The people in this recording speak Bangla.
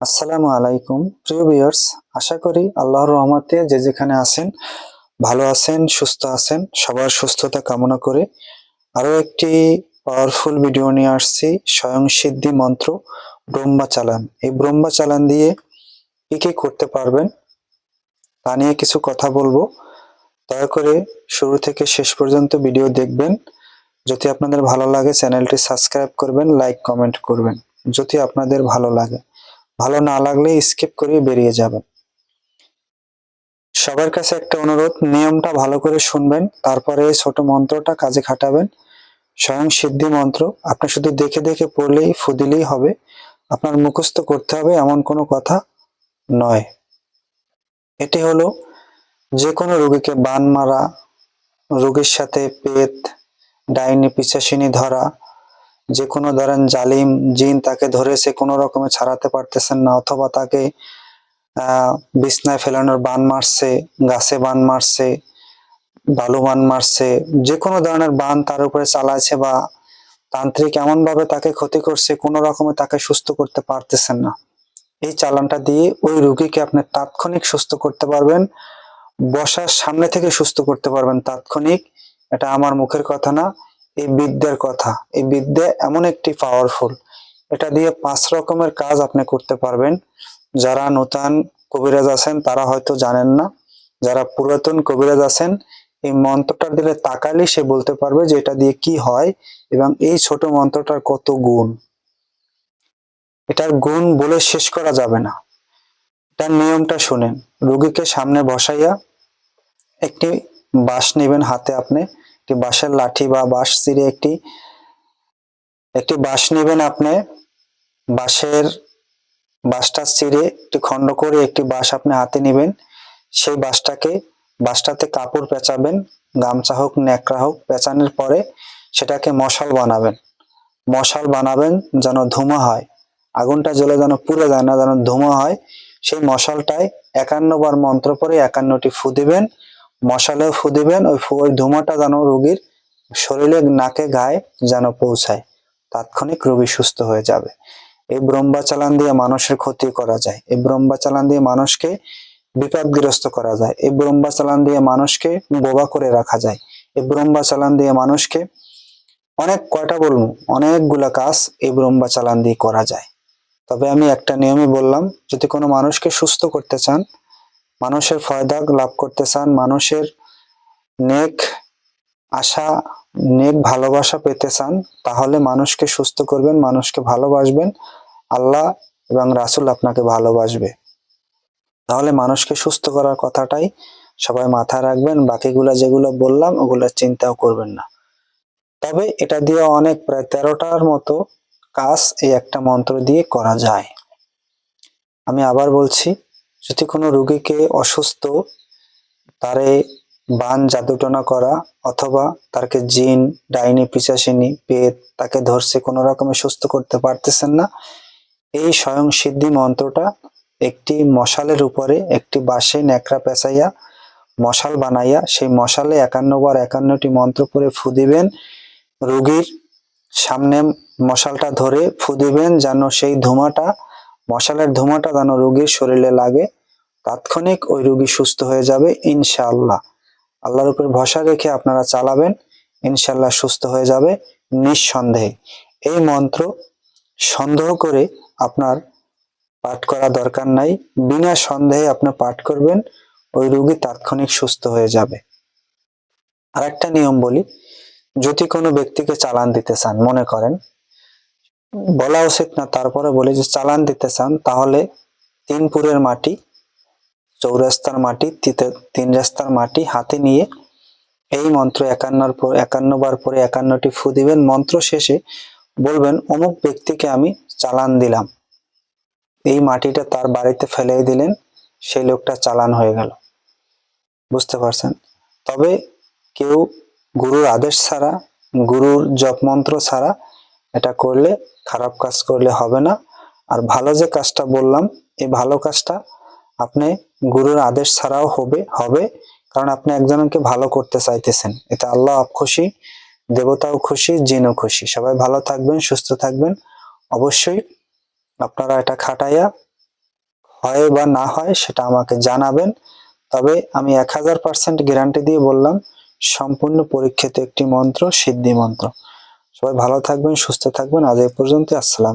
আসসালামু আলাইকুম। প্রিয় ভিউয়ার্স, আশা করি আল্লাহর রহমতে যে যেখানে আছেন, ভালো আছেন, সুস্থ আছেন, সবার সুস্থতা কামনা করে আরও একটি পাওয়ারফুল ভিডিও নিয়ে আসছি, স্বয়ং সিদ্ধি মন্ত্র, ব্রহ্মা চালান। এই ব্রহ্মা চালান দিয়ে কি কী করতে পারবেন, তা নিয়ে কিছু কথা বলব। দয়া করে শুরু থেকে শেষ পর্যন্ত ভিডিও দেখবেন। যদি আপনাদের ভালো লাগে, চ্যানেলটি সাবস্ক্রাইব করবেন লাইক কমেন্ট করবেন। যদি আপনাদের ভালো লাগে ভালো না লাগলে স্কিপ করে বেরিয়ে যাবেন। সবার কাছে একটা অনুরোধ, নিয়মটা ভালো করে শুনবেন, তারপরে এই ছোট মন্ত্রটা কাজে খাটাবেন। স্বয়ং সিদ্ধি মন্ত্র, আপনি শুধু দেখে দেখে পড়লেই ফুদিলেই হবে। আপনার মুখস্থ করতে হবে এমন কোনো কথা নয়। এটি হলো যে কোনো রোগীকে বান মারা, রোগীর সাথে পেট, ডাইনি পিচাসিনী ধরা যে কোনো ধরেন জালিম, জিন তাকে ধরে সে কোনো রকমে ছাড়াতে পারতেছেন না অথবা তাকে বিছনায় ফেলানোর বান মারছে, গাছে বান মারছে, বালু বান মারছে যে কোনো ধরনের বান তার উপরে চালাচ্ছে বা তান্ত্রিক এমন ভাবে তাকে ক্ষতি করছে, কোনো রকমে তাকে সুস্থ করতে পারতেছেন না। এই চালানটা দিয়ে ওই রুগীকে আপনি তাৎক্ষণিক সুস্থ করতে পারবেন, বসার সামনে থেকে সুস্থ করতে পারবেন। তাৎক্ষণিক, এটা আমার মুখের কথা না এই বিদ্যার কথা। এই বিদ্যা এমন একটি পাওয়ারফুল এটা দিয়ে পাঁচ রকমের কাজ আপনি করতে পারবেন। যারা নতুন কবিরাজ আছেন, তারা হয়তো জানেন না। যারা পুরাতন কবিরাজ আছেন, এই মন্ত্রটা দিলে তাকালে সে বলতে পারবে যে এটা দিয়ে কি হয় এবং এই ছোট মন্ত্রটার কত গুণ। এটার গুণ বলে শেষ করা যাবে না। এটার নিয়মটা শুনেন। রোগীকে সামনে বসাইয়া একটি বাঁশ নেবেন হাতে আপনি। একটি বাঁশের লাঠি বা বাঁশ চিরে একটি একটি বাঁশ নেবেন আপনি। বাঁশের বাঁশটা চিরে একটি খণ্ড করে একটি বাঁশ আপনি হাতে নেবেন। সেই বাঁশটাকে, বাঁশটাতে কাপড় পেঁচাবেন, গামছা হোক, ন্যাকড়া হোক, পেঁচানোর পরে সেটাকে মশাল বানাবেন। মশাল বানাবেন যেন ধুমা হয়। আগুনটা জ্বলে যেন পুড়ে যায় না, যেন ধুমা হয়। সেই মশালটায় একান্নবার মন্ত্র পরে একান্নটি ফু দিবেন। মশালেও ফু দিবেন, ওই ওই ধুমাটা যেন রোগীর শরীরে, নাকে, গায়ে যেন পৌঁছায়, তাৎক্ষণিক রোগী সুস্থ হয়ে যাবে। এই ব্রহ্মা চালান দিয়ে মানুষের ক্ষতি করা যায়। এই ব্রহ্মা চালান দিয়ে মানুষকে বিপদগ্রস্ত করা যায়। এই ব্রহ্মা চালান দিয়ে মানুষকে বোবা করে রাখা যায়। এই ব্রহ্মা চালান দিয়ে মানুষকে অনেক কয়টা বলব? অনেকগুলা কাজ এই ব্রহ্মা চালান দিয়ে করা যায়। তবে আমি একটা নিয়মই বললাম, যদি কোনো মানুষকে সুস্থ করতে চান মানুষের ফয়দা লাভ করতে চান, মানুষের নেক আশা, নেক ভালোবাসা পেতে চান, তাহলে মানুষকে সুস্থ করবেন, মানুষকে ভালোবাসবেন। আল্লাহ এবং রাসুল আপনাকে ভালোবাসবে। তাহলে মানুষকে সুস্থ করার কথাটাই সবাই মাথায় রাখবেন। বাকিগুলা যেগুলো বললাম ওগুলো চিন্তাও করবেন না। তবে এটা দিয়ে অনেক প্রায় তেরোটার মতো কাজ এই একটা মন্ত্র দিয়ে করা যায়। আমি আবার বলছি যদি কোনো রোগীকে অসুস্থ, তারে বান জাদুটনা করা অথবা তাকে জিন ডাইনি পিচাসিনী পেট, তাকে ধরছে কোনো রকমে সুস্থ করতে পারতেছেন না, এই স্বয়ং সিদ্ধি মন্ত্রটা একটি মশালের উপরে, একটি বাঁশে ন্যাকড়া পেঁচাইয়া, মশাল বানাইয়া, সেই মশালে একান্ন বার একান্নটি মন্ত্র পরে ফু দিবেন। রোগীর সামনে মশালটা ধরে ফু দিবেন যেন সেই ধোঁয়াটা মশালের ধোঁয়াটা যেন রোগীর শরীরে লাগে, তাৎক্ষণিক ওই রোগী সুস্থ হয়ে যাবে ইনশাআল্লাহ। আল্লাহর উপর ভরসা রেখে আপনারা চালাবেন, ইনশাআল্লাহ সুস্থ হয়ে যাবে নিঃসন্দেহে। এই মন্ত্র সন্দেহ করে আপনার পাঠ করা দরকার নাই, বিনা সন্দেহে আপনি পাঠ করবেন, ওই রোগী তাৎক্ষণিক সুস্থ হয়ে যাবে। আর একটা নিয়ম বলি, যদি কোনো ব্যক্তিকে চালান দিতে চান, মনে করেন বলা উচিত না, তারপরে বলি যে চালান দিতে চান, তাহলে তিন পুরের মাটি, চৌরাস্তার মাটি তিন রাস্তার মাটি হাতে নিয়ে এই মন্ত্র একান্নর পর একান্ন বার পরে একান্নটি ফু দিবেন। মন্ত্র শেষে বলবেন, অমুক ব্যক্তিকে আমি চালান দিলাম। এই মাটিটা তার বাড়িতে ফেলে দিলেন, সেই লোকটা চালান হয়ে গেল। বুঝতে পারছেন? তবে কেউ গুরুর আদেশ ছাড়া, গুরুর জপ মন্ত্র ছাড়া এটা করলে খারাপ কাজ করলে হবে না। আর ভালো যে কাজটা বললাম এই ভালো কাজটা আপনি গুরুর আদেশ ছাড়াও হবে হবে। কারণ আপনি একজনকে ভালো করতে চাইতেছেন। এতে আল্লাহ খুশি, দেবতাও খুশি, জিনও খুশি। সবাই ভালো থাকবেন, সুস্থ থাকবেন। অবশ্যই আপনারা এটা খাটাইয়া হয় বা না হয় সেটা আমাকে জানাবেন। তবে আমি এক হাজার পার্সেন্ট গ্যারান্টি দিয়ে বললাম, সম্পূর্ণ পরীক্ষিত একটি মন্ত্র, সিদ্ধি মন্ত্র। সবাই ভালো থাকবেন সুস্থ থাকবেন। আজ এই পর্যন্ত আসসালাম